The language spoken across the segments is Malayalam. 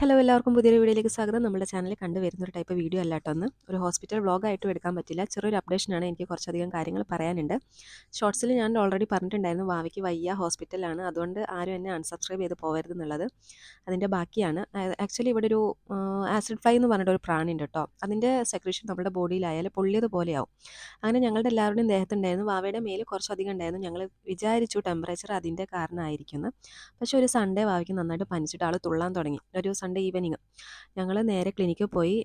ഹലോ എല്ലാവർക്കും പുതിയൊരു വീഡിയോയിലേക്ക് സ്വാഗതം. നമ്മുടെ ചാനലിൽ കണ്ടുവരുന്ന ഒരു ടൈപ്പ് വീഡിയോ അല്ല കേട്ടോ ഒന്ന് ഒരു ഹോസ്പിറ്റൽ വ്ളോഗായിട്ടും എടുക്കാൻ പറ്റില്ല. ചെറിയൊരു അപ്ഡേഷനാണ് എനിക്ക് കുറച്ചധികം കാര്യങ്ങൾ പറയാനുണ്ട്. ഷോർട്സിൽ ഞാൻ ഓൾറെഡി പറഞ്ഞിട്ടുണ്ടായിരുന്നു വാവയ്ക്ക് വയ്യ ഹോസ്പിറ്റലാണ് അതുകൊണ്ട് ആരും എന്നെ അൺസബ്സ്ക്രൈബ് ചെയ്ത് പോകരുത് എന്നുള്ളത് അതിന്റെ ബാക്കിയാണ് ആക്ച്വലി ഇവിടെ ഒരു ആസിഡ് ഫ്ലൈ എന്ന് പറഞ്ഞിട്ട് ഒരു പ്രാണിയുണ്ട് കേട്ടോ. അതിന്റെ സെക്രീഷൻ നമ്മുടെ ബോഡിയിലായാലും പൊള്ളിയതുപോലെയാവും അങ്ങനെ ഞങ്ങളുടെ എല്ലാവരുടെയും ദേഹത്തുണ്ടായിരുന്നു വാവയുടെ മേൽ കുറച്ചധികം ഉണ്ടായിരുന്നു. ഞങ്ങൾ വിചാരിച്ചു ടെമ്പറേച്ചർ അതിന്റെ കാരണമായിരിക്കുന്നു പക്ഷേ ഒരു സൺഡേ വാവയ്ക്ക് നന്നായിട്ട് പനിച്ചിട്ട് ആൾ തുള്ളാൻ തുടങ്ങി. ഒരു ഈവനിങ്. ഞങ്ങൾ നേരെ ക്ലിനിക്കിൽ പോയി.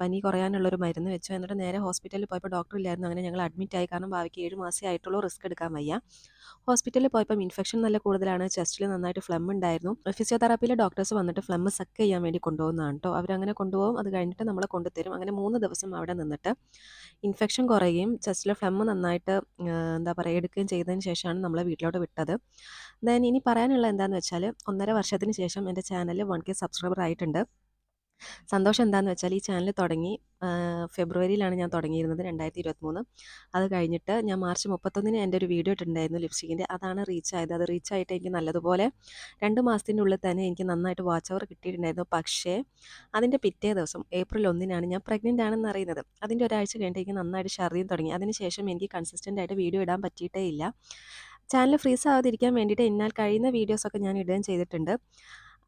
പനി കുറയാനുള്ളൊരു മരുന്ന് വെച്ചു. എന്നിട്ട് നേരെ ഹോസ്പിറ്റലിൽ പോയപ്പോൾ ഡോക്ടർ ഇല്ലായിരുന്നു. അങ്ങനെ ഞങ്ങൾ അഡ്മിറ്റ് ആയി. കാരണം ഭാവിക്ക് ഏഴ് മാസേ ആയിട്ടുള്ളൂ റിസ്ക് എടുക്കാൻ വയ്യ. ഹോസ്പിറ്റലിൽ പോയപ്പോൾ ഇൻഫെക്ഷൻ നല്ല കൂടുതലാണ്. ചെസ്റ്റിൽ നന്നായിട്ട് ഫ്ലം ഉണ്ടായിരുന്നു. ഫിസിയോതെറാപ്പിയിലെ ഡോക്ടേഴ്സ് വന്നിട്ട് ഫ്ലം സക്ക് ചെയ്യാൻ വേണ്ടി കൊണ്ടുപോകുന്നതാണ് കേട്ടോ അവരങ്ങനെ കൊണ്ടുപോകും. അത് കഴിഞ്ഞിട്ട് നമ്മളെ കൊണ്ടുതരും. അങ്ങനെ മൂന്ന് ദിവസം അവിടെ നിന്നിട്ട് ഇൻഫെക്ഷൻ കുറയുകയും ചെസ്റ്റിലെ ഫ്ലം നന്നായിട്ട് എന്താ പറയുക എടുക്കുകയും ചെയ്തതിന് ശേഷമാണ് നമ്മളെ വീട്ടിലോട്ട് വിട്ടത്. ദെൻ ഇനി പറയാനുള്ള എന്താണെന്ന് വെച്ചാൽ ഒന്നര വർഷത്തിന് ശേഷം എന്റെ ചാനൽ വൺ കെ സബ്സ്ക്രൈബർ ആയിട്ടുണ്ട് സന്തോഷം എന്താണെന്ന് വെച്ചാൽ ഈ ചാനൽ തുടങ്ങി ഫെബ്രുവരിയിലാണ് ഞാൻ തുടങ്ങിയിരുന്നത് രണ്ടായിരത്തി ഇരുപത്തിമൂന്ന് അത് കഴിഞ്ഞിട്ട് ഞാൻ മാർച്ച് മുപ്പത്തൊന്നിന് എന്റെ ഒരു വീഡിയോ ഇട്ടുണ്ടായിരുന്നു ലിപ്സ്റ്റിക്കിന്റെ അതാണ് റീച്ച് ആയത്. അത് റീച്ച് ആയിട്ട് എനിക്ക് നല്ലതുപോലെ രണ്ട് മാസത്തിനുള്ളിൽ തന്നെ എനിക്ക് നന്നായിട്ട് വാച്ച് അവർ കിട്ടിയിട്ടുണ്ടായിരുന്നു. പക്ഷേ അതിന്റെ പിറ്റേ ദിവസം ഏപ്രിൽ ഒന്നിനാണ് ഞാൻ പ്രഗ്നന്റ് ആണെന്ന് അറിയുന്നത്. അതിന്റെ ഒരാഴ്ച കഴിഞ്ഞിട്ട് എനിക്ക് നന്നായിട്ട് ഷർദിയും തുടങ്ങി. അതിനുശേഷം എനിക്ക് കൺസിസ്റ്റന്റ് ആയിട്ട് വീഡിയോ ഇടാൻ പറ്റിയിട്ടേ ഇല്ല. ചാനൽ ഫ്രീസ് ആവാതിരിക്കാൻ വേണ്ടിയിട്ട് എന്നാൽ കഴിയുന്ന വീഡിയോസൊക്കെ ഞാൻ ഇടുകയും ചെയ്തിട്ടുണ്ട്.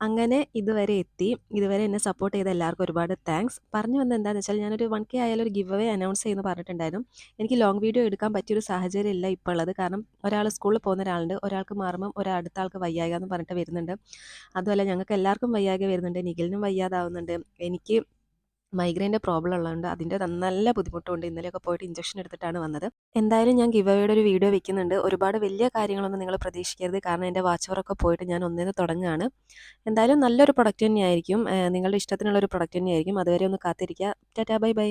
അങ്ങനെ ഇതുവരെ എത്തി. ഇതുവരെ എന്നെ സപ്പോർട്ട് ചെയ്ത എല്ലാവർക്കും ഒരുപാട് താങ്ക്സ് പറഞ്ഞു വന്നത് എന്താണെന്ന് വെച്ചാൽ ഞാനൊരു വൺ കെ ആയാലും ഒരു ഗിവ് അവേ അനൗൺസ് ചെയ്യുന്നു പറഞ്ഞിട്ടുണ്ടായിരുന്നു. എനിക്ക് ലോങ് വീഡിയോ എടുക്കാൻ പറ്റിയൊരു സാഹചര്യം ഇല്ല ഇപ്പോൾ ഉള്ളത് കാരണം ഒരാൾ സ്കൂളിൽ പോകുന്ന ഒരാളുണ്ട്. ഒരാൾക്ക് മാറുമ്പം അടുത്ത ആൾക്ക് വയ്യായിക എന്ന് പറഞ്ഞിട്ട് വരുന്നുണ്ട്. അതുപോലെ ഞങ്ങൾക്ക് എല്ലാവർക്കും വയ്യാകെ വരുന്നുണ്ട്. നിഖിലിനും വയ്യാതാവുന്നുണ്ട്. എനിക്ക് മൈഗ്രെയിന്റെ പ്രോബ്ലം ഉള്ളതുകൊണ്ട് അതിന്റെ നല്ല ബുദ്ധിമുട്ടുണ്ട്. ഇന്നലെയൊക്കെ പോയിട്ട് ഇഞ്ചക്ഷൻ എടുത്തിട്ടാണ് വന്നത്. എന്തായാലും ഞാൻ ഗിവ് അവയുടെ ഒരു വീഡിയോ വെക്കുന്നുണ്ട്. ഒരുപാട് വലിയ കാര്യങ്ങളൊന്നും നിങ്ങൾ പ്രതീക്ഷിക്കരുത്. കാരണം എന്റെ വാച്ചവറൊക്കെ പോയിട്ട് ഞാൻ ഒന്നിന് തുടങ്ങുകയാണ്. എന്തായാലും നല്ലൊരു പ്രൊഡക്റ്റ് തന്നെയായിരിക്കും. നിങ്ങളുടെ ഇഷ്ടത്തിനുള്ളൊരു പ്രൊഡക്റ്റ് തന്നെയായിരിക്കും. അതുവരെ ഒന്ന് കാത്തിരിക്കുക. Tata bye bye.